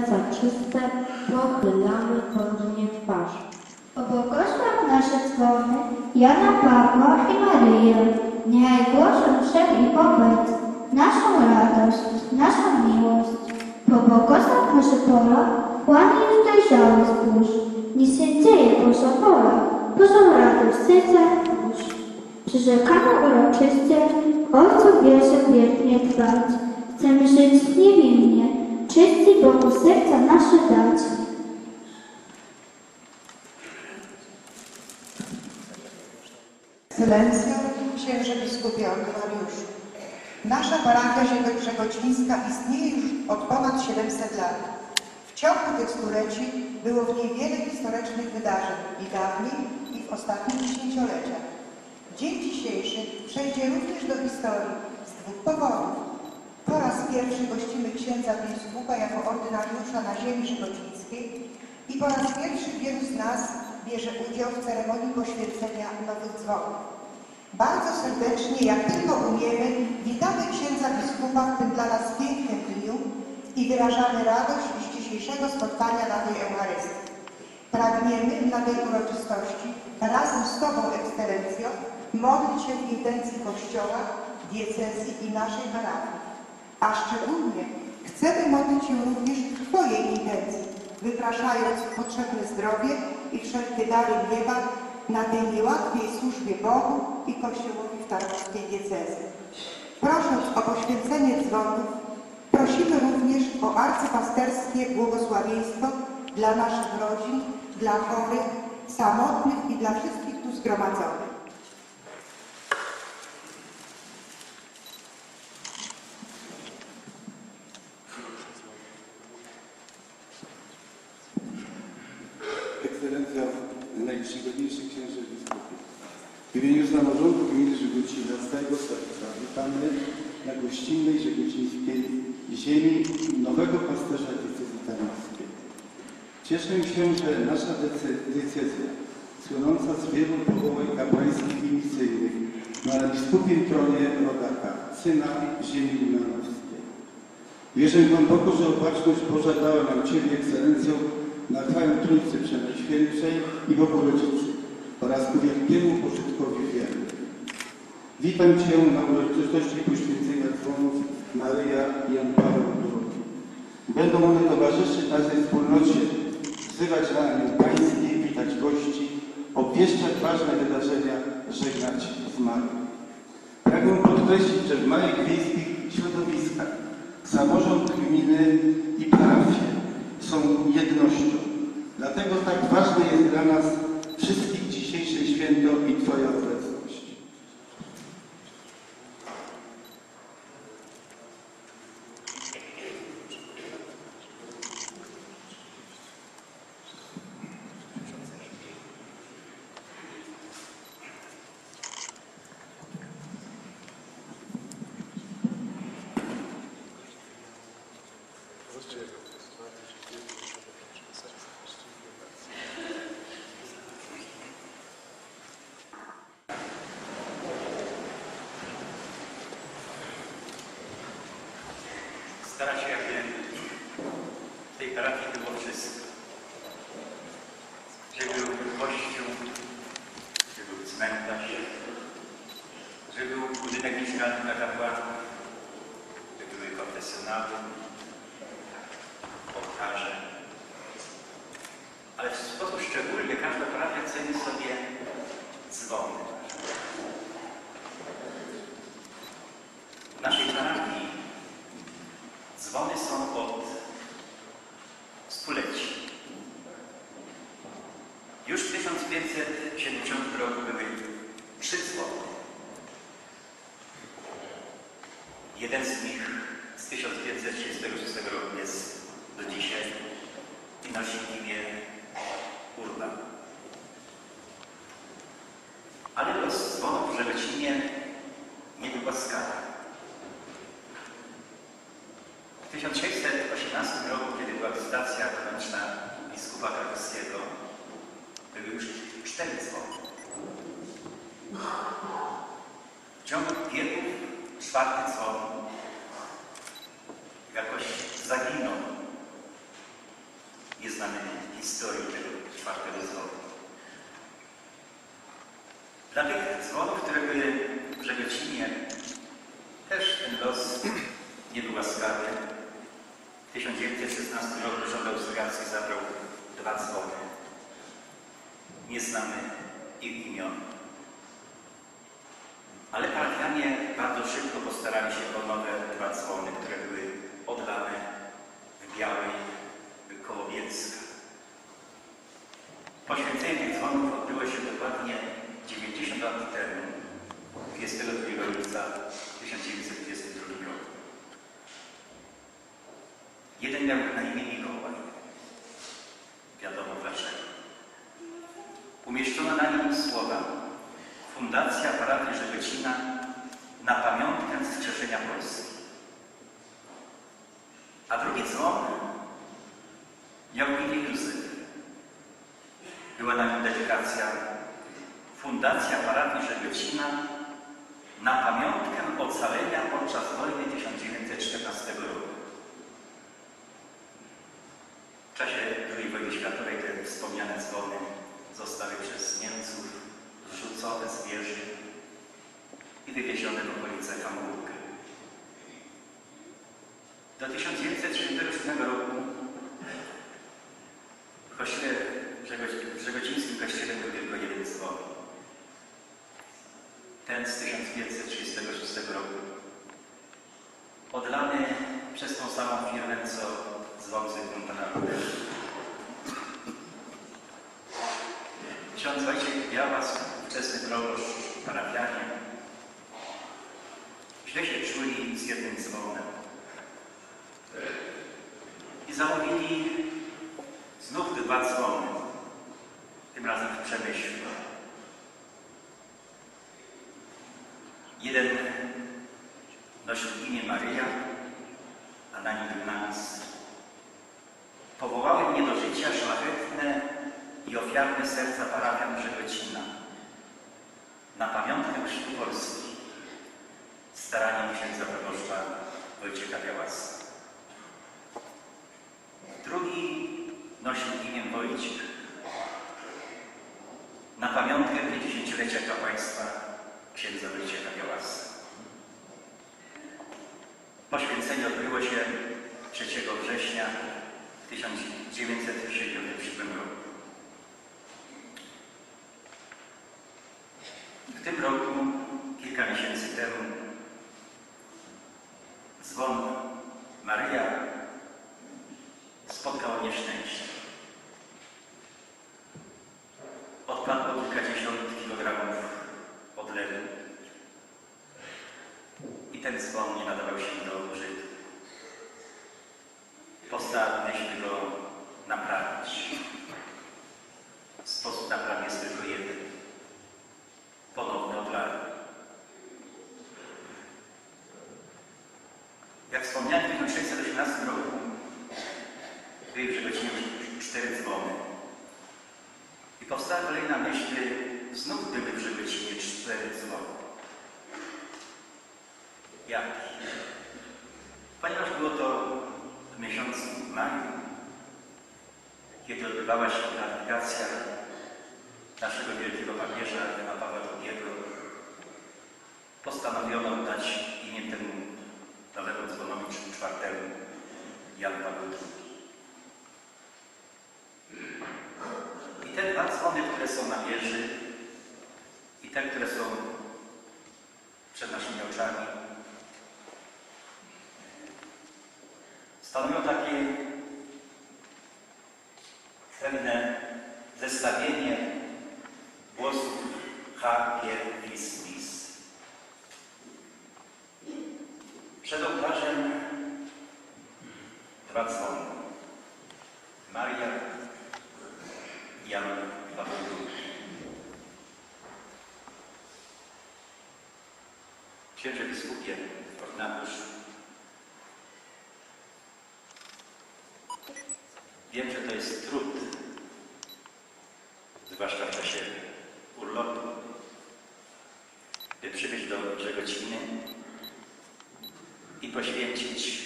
Ci serca czyste, pochylamy kątnie twarz. O błogosław nasze dzwony, Jana Pawła i Maryję, niechaj głoszą wszech i powiedz naszą radość, naszą miłość. Pobłogosław nasze pola, łanie już dojrzałe zbóż. Niech się dzieje Boża wola, Bożą radość w sercach dusz. Przyrzekamy uroczyście, Ojcu wierzę wiernie trwać. Chcemy żyć niewinnie, czysty Bogu serca nasze dać. Ekscelencjo, księże biskupie ordynariuszu. Nasza parafia Żegocińska istnieje już od ponad 700 lat. W ciągu tych stuleci było w niej wiele historycznych wydarzeń i dawniej, i w ostatnich dziesięcioleciach. Dzień dzisiejszy przejdzie również do historii z dwóch powodów. Po raz pierwszy gościmy księdza biskupa jako ordynariusza na ziemi żegocińskiej i po raz pierwszy wielu z nas bierze udział w ceremonii poświęcenia nowych dzwonów. Bardzo serdecznie, jak tylko umiemy, witamy księdza biskupa w tym dla nas pięknym dniu i wyrażamy radość z dzisiejszego spotkania na tej Eucharystii. Pragniemy na tej uroczystości razem z Tobą, Ekscelencjo, modlić się w intencji Kościoła, diecezji i naszej parafii. A szczególnie chcemy modlić się również w Twojej intencji, wypraszając potrzebne zdrowie i wszelkie dary nieba na tej niełatwej służbie Bogu i Kościołowi w tarnowskiej diecezji. Prosząc o poświęcenie dzwonów, prosimy również o arcypasterskie błogosławieństwo dla naszych rodzin, dla chorych, samotnych i dla wszystkich tu zgromadzonych. Ekscelencja, najczcigodniejszy księże biskupie. W imieniu samorządu gminy Całego serca witamy na gościnnej żegocińskiej ziemi nowego pasterza diecezji tarnowskiej. Cieszę się, że nasza decy- decyzja, słynąca z wielu powołań kapłańskich i misyjnych, ma na biskupim tronie rodaka, syna ziemi limanowskiej. Wierzę głęboko, że opatrzność Boża dała nam Ciebie, Ekscelencjo, na chwałę Trójcy Przenajświętszej i Bogu Rodzicy oraz ku wielkiemu pożytkowi wierny. Witam Cię na uroczystości poświęcenia dzwonów Maryja i Jan Paweł II. Będą one towarzyszyć naszej wspólnocie, wzywać na ramię Pańskiej, witać gości, obwieszczać ważne wydarzenia, żegnać zmarłych. Pragnę podkreślić, że w małych wiejskich środowiskach samorząd gminy i parafie są jednością. Dlatego tak ważne jest dla nas wszystkich dzisiejsze święto i Twoja obecność. stara się, aby w tej parafii było wszystko. Że był kościół, że był cmentarz, że był budynek mieszkalny dla kapłanów, że były konfesjonały, ołtarze. Ale w sposób szczególny każda parafia ceni sobie dzwony. W naszej parafii Dzwony są od stuleci. Już w 1570 roku były trzy dzwony. Jeden z nich z 1536 roku jest do dzisiaj i nosi imię Urban. Ale los dzwonów w Żelecinie nie był łaskawy. W 1680 1918 roku, kiedy była wizytacja wewnętrzna biskupa krakowskiego, były już cztery dzwony. W ciągu wieków czwarty dzwon jakoś zaginął. Nie znamy historii tego czwartego dzwonu. Dla tych dzwonów, które były w Żegocinie, też ten los nie był łaskawy. W 1916 roku rząd austriacki zabrał dwa dzwony. Nie znamy ich imion. Ale parafianie bardzo szybko postarali się o nowe dwa dzwony, które były oddane w Białej koło Bielska. Poświęcenie tych dzwonów odbyło się dokładnie 90 lat temu, 22 lipca 1922 roku. Jeden miał na imię Mikołaj. Wiadomo dlaczego. Umieszczono na nim słowa Fundacja Parafii Żegocina na pamiątkę wskrzeszenia Polski. A drugi dzwon imię Józef. Była na nim dedykacja Fundacja Parafii Żegocina na pamiątkę ocalenia podczas wojny 1914 roku. W czasie II wojny światowej te wspomniane dzwony zostały przez Niemców zrzucone z wieży i wywiezione Do 1937 roku w kościele w Żegocińskim kościele był tylko jeden dzwon. Ten z 1536 roku. Odlany przez tą samą firmę, co dzwon Zygmunta Narodowego. Ksiądz Wojciech Białas, wczesny proboszcz parafianie, źle się czuli z jednym dzwonem. I zamówili znów dwa dzwony, tym razem w Przemyślu. Jeden nosił imię Maryja, a na nim napis Powołały mnie do życia szlachetne i ofiarne serca parafian Żegocina na pamiątkę chrztu Polski staraniem księdza proboszcza Wojciecha Białasa. Drugi nosił imię Wojciech na pamiątkę 50-lecia kapłaństwa księdza Wojciecha Białasa. Poświęcenie odbyło się 3 września 1967 roku. W tym roku, kilka miesięcy temu, dzwon Maryja spotkało nieszczęście. Odpadło kilkadziesiąt kilogramów odlewu i ten dzwon nie nadawał się do użytku. Postanowiliśmy go naprawić. Sposób naprawy jest tylko jeden. Ponowne odlanie. Jak wspomniałem, w 1618 roku były już cztery dzwony. I powstała kolejna myśl, znów były w Żegocinie cztery dzwony. Jak? Ponieważ było to w miesiącu maju, kiedy odbywała się beatyfikacja naszego wielkiego papieża Jana Pawła II, postanowiono dać imię temu nowemu dzwonowi czwartemu Jan Paweł II. I te dwa dzwony, które są na wieży i te, które są przed naszymi oczami, stanowią takie zestawienie głosów H, G, Lis, Lis. Przed ołtarzem dwa dzwony. Maria Jan Paweł. Księże biskupie, ordynatorz, Wiem, że to jest trud, zwłaszcza w czasie urlopu, by przybyć do Żegociny i poświęcić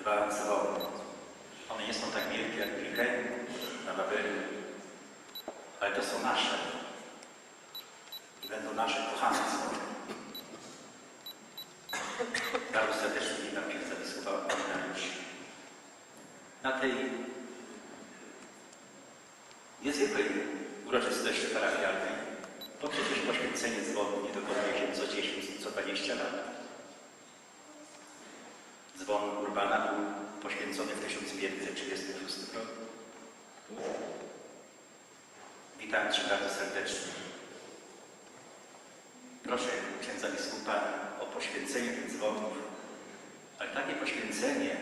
dwa dzwony. One nie są tak wielkie jak Wilhelm na Babelu, ale to są nasze. I będą nasze kochane dzwony. Bardzo serdecznie witam księdza biskupa Ordynariusza. Na tej niezwykłej uroczystości parafialnej, bo przecież poświęcenie dzwonu nie dokonuje się co 10, co 20 lat. Dzwon Urbana był poświęcony w 1536 roku. Cię bardzo serdecznie. Proszę księdza biskupa o poświęcenie tych dzwonów, ale takie poświęcenie,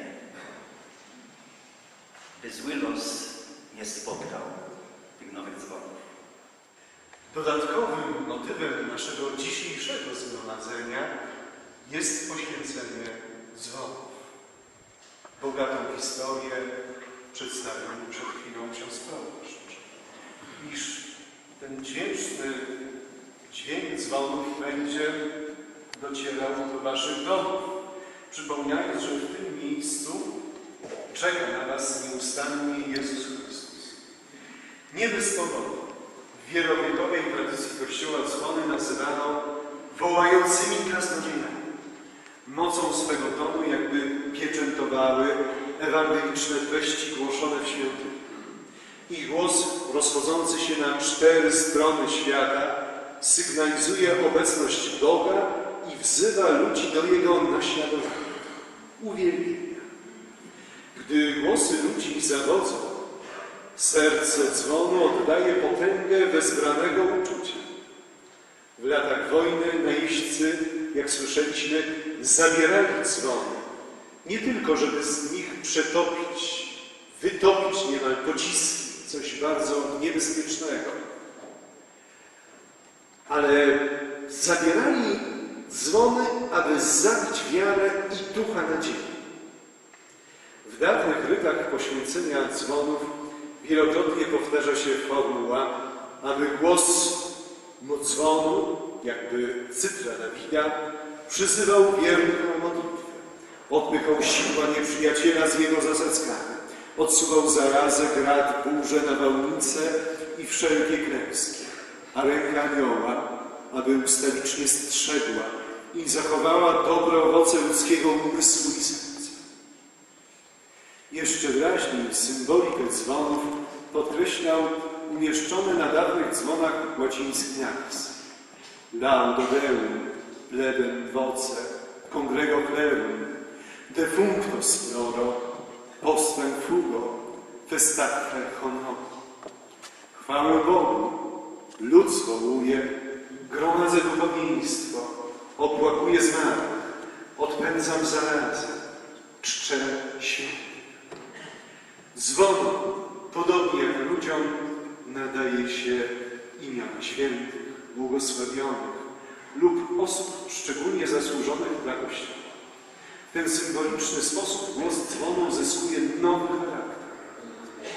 by zły los nie spotkał tych nowych dzwonów. Dodatkowym motywem naszego dzisiejszego zgromadzenia jest poświęcenie dzwonów. Bogatą historię przedstawił przed chwilą ksiądz proboszcz. Ten dźwięczny dźwięk dzwonów będzie docierał do waszych domów, przypominając, że w tym miejscu czeka na was nieustannie Jezus Chrystus. Nie bez powodu w wielowiekowej tradycji Kościoła dzwony nazywano wołającymi kaznodziejami. Mocą swego tonu jakby pieczętowały ewangeliczne treści głoszone w świątyni. Ich głos rozchodzący się na cztery strony świata sygnalizuje obecność Boga i wzywa ludzi do Jego naśladowania, uwielbienia. Gdy głosy ludzi zawodzą, serce dzwonu oddaje potęgę wezbranego uczucia. W latach wojny najeźdźcy, jak słyszeliśmy, zabierali dzwony. Nie tylko, żeby z nich przetopić, wytopić niemal pociski, coś bardzo niebezpiecznego, ale zabierali dzwony, aby zabić wiarę i ducha nadziei. W dawnych rytach poświęcenia dzwonów wielokrotnie powtarza się formuła, aby głos dzwonu, jakby cytra Dawida, przyzywał wiernych modlitwę. Odpychał sidła nieprzyjaciela z jego zasadzkami. Odsuwał zarazę, grad, burzę, nawałnice i wszelkie klęski. A ręka anioła, aby ustawicznie strzegła i zachowała dobre owoce ludzkiego umysłu i serca. Jeszcze wyraźniej symbolikę dzwonów podkreślał umieszczony na dawnych dzwonach łaciński napis Laudo plebem voce, congrego klerum, defunctos ploro, postem fugo, festacre honor. Chwałę Bogu, lud zwołuje, gromadzę duchowieństwo, opłakuję zmarłych, odpędzam zarazę, czczę świętych. Dzwonu, podobnie jak ludziom, nadaje się imion świętych, błogosławionych lub osób szczególnie zasłużonych dla Kościoła. W ten symboliczny sposób głos dzwonu zyskuje nowy charakter.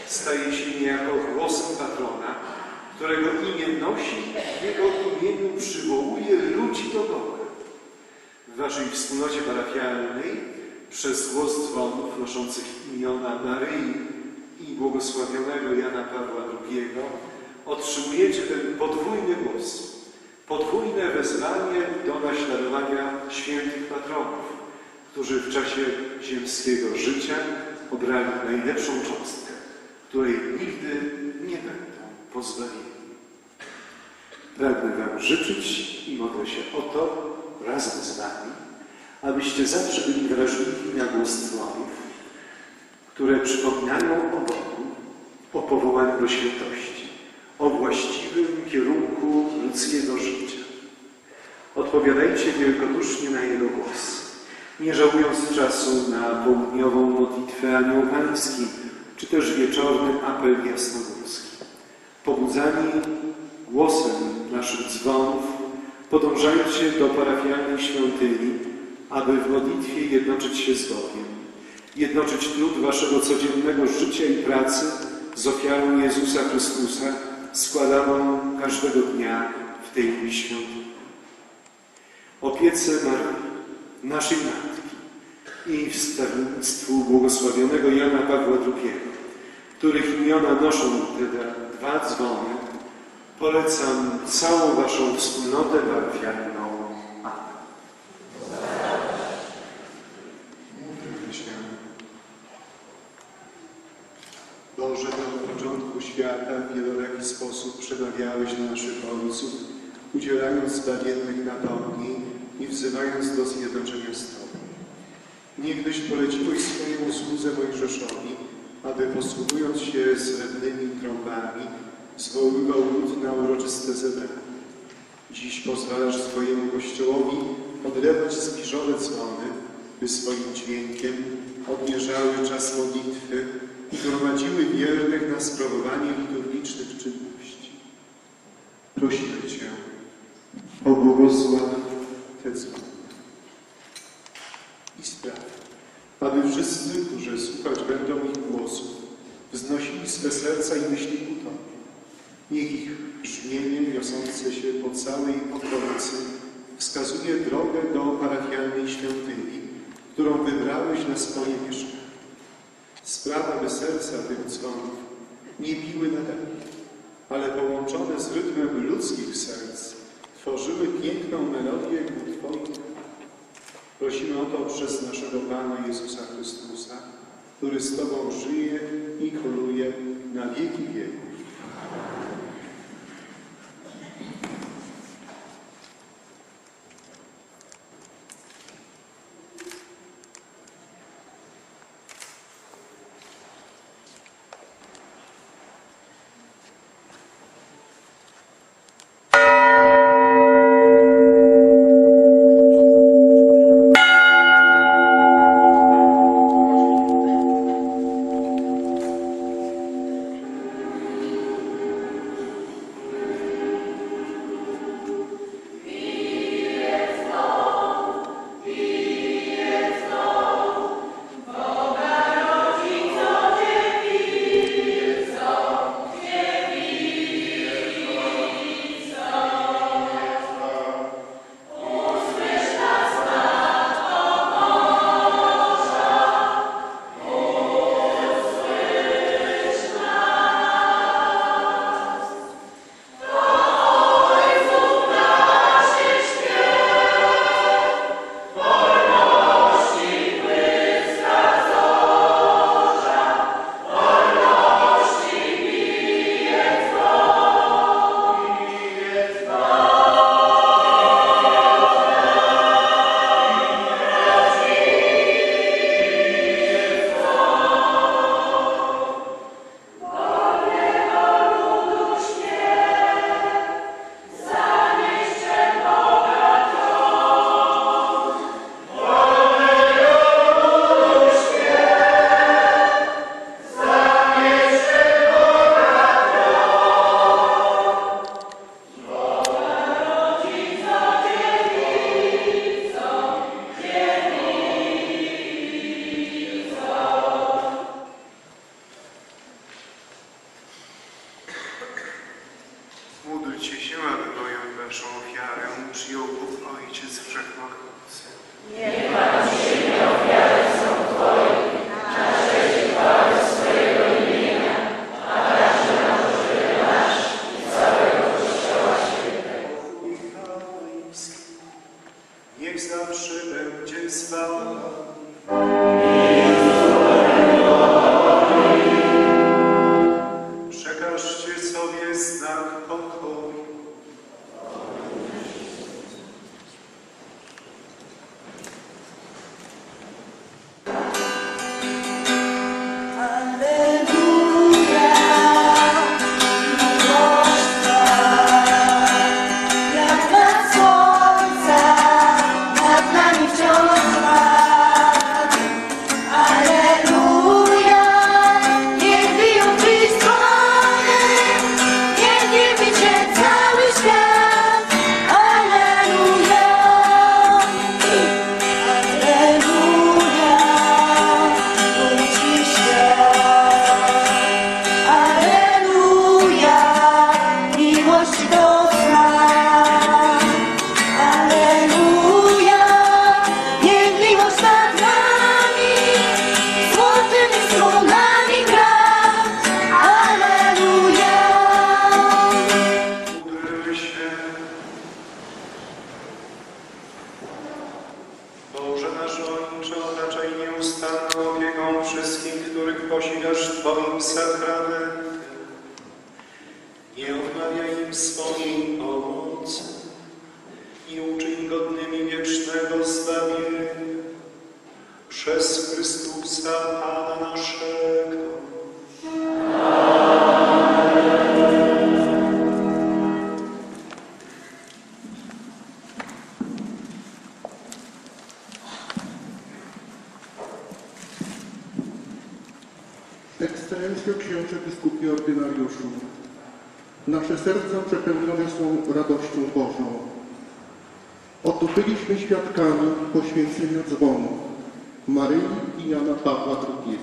Staje się niejako głosem patrona, którego imię nosi i w jego imieniu przywołuje ludzi do Boga. W Waszej wspólnocie parafialnej przez głos dzwonów noszących imiona Maryi i błogosławionego Jana Pawła II otrzymujecie ten podwójny głos, podwójne wezwanie do naśladowania świętych patronów, którzy w czasie ziemskiego życia obrali najlepszą cząstkę, której nigdy nie będą pozbawieni. Pragnę Wam życzyć i modlę się o to razem z Wami, abyście zawsze byli wrażliwi na głos które przypominają o Bogu, o powołaniu do świętości, o właściwym kierunku ludzkiego życia. Odpowiadajcie wielkodusznie na Jego głos, nie żałując czasu na południową modlitwę Anioł Pański, czy też wieczorny apel jasnogórski. Pobudzani głosem naszych dzwonów, podążajcie do parafialnej świątyni, aby w modlitwie jednoczyć się z Bogiem. jednoczyć trud waszego codziennego życia i pracy z ofiarą Jezusa Chrystusa składaną każdego dnia w tej świątyni. Opiece Maryi, naszej Matki i wstawiennictwu błogosławionego Jana Pawła II, których imiona noszą te dwa dzwony, polecam całą waszą wspólnotę parafialną. Boże, do początku świata w wieloraki sposób przemawiałeś do naszych ojców, udzielając zbawiennych napomnień i wzywając do zjednoczenia Tobą. Niegdyś poleciłeś swojemu słudze Mojżeszowi, aby posługując się srebrnymi trąbami, zwoływał lud na uroczyste zebranie. Dziś pozwalasz swojemu Kościołowi odlewać zbliżone dzwony, by swoim dźwiękiem odmierzały czas modlitwy i gromadziły wiernych na sprawowanie liturgicznych czynności. Prosimy Cię, pobłogosław te dzwony i spraw, aby wszyscy, którzy słuchać będą ich głosów, swe serca i myśli ku Tobie. Niech ich brzmienie niosące się po całej okolicy wskazuje drogę do parafialnej świątyni, którą wybrałeś na swoje mieszkanie. Sprawa, by serca tych dzwonów nie biły na dach, ale połączone z rytmem ludzkich serc tworzyły piękną melodię ku Twoim. Prosimy o to przez naszego Pana Jezusa Chrystusa, który z Tobą żyje i króluje na wieki wieków. Niech zawsze będzie z Wami. Nasze serca przepełnione są radością Bożą. Oto byliśmy świadkami poświęcenia dzwonu Maryi i Jana Pawła II,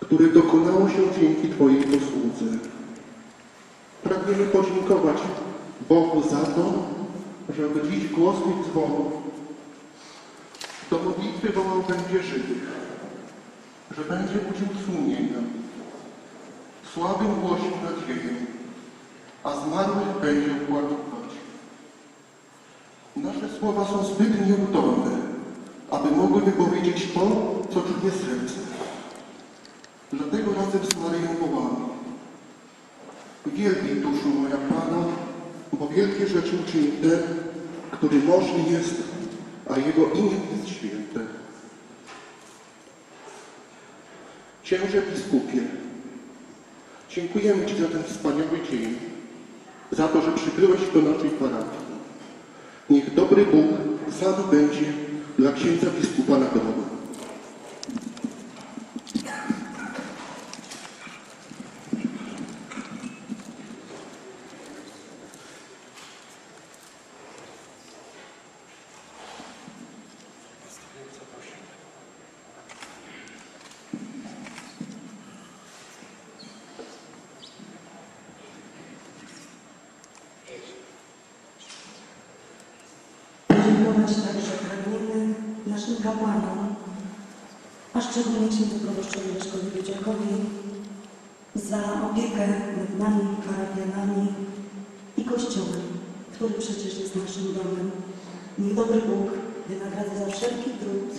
które dokonało się dzięki Twojej posłudze. Pragniemy podziękować Bogu za to, że dziś głos tych dzwonów do modlitwy wołał będzie żywych że będzie uczył sumienia, słabym głosił nadzieję, a zmarłych będzie upłakiwać. Nasze słowa są zbyt nieudolne, aby mogły wypowiedzieć to, co czuje serce. Dlatego razem z Maryją wołamy. Wielbiej duszu moja Pana, bo wielkie rzeczy uczyni ten, który możny jest, a Jego imię jest święte. Księże biskupie, dziękujemy Ci za ten wspaniały dzień, za to, że przybyłeś do naszej parafii. Niech dobry Bóg sam będzie dla księdza biskupa nagrodą. Podziękować także pragniemy naszym kapłanom, a szczególnie księdzu proboszczowi Leszkowi Wiedziakowi za opiekę nad nami, parafianami i Kościołem, który przecież jest naszym domem. Niech dobry Bóg wynagradza za wszelki trud,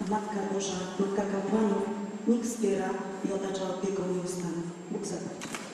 a Matka Boża, Matka kapłanów, niech wspiera i otacza opieką nieustanną. Bóg zapłać.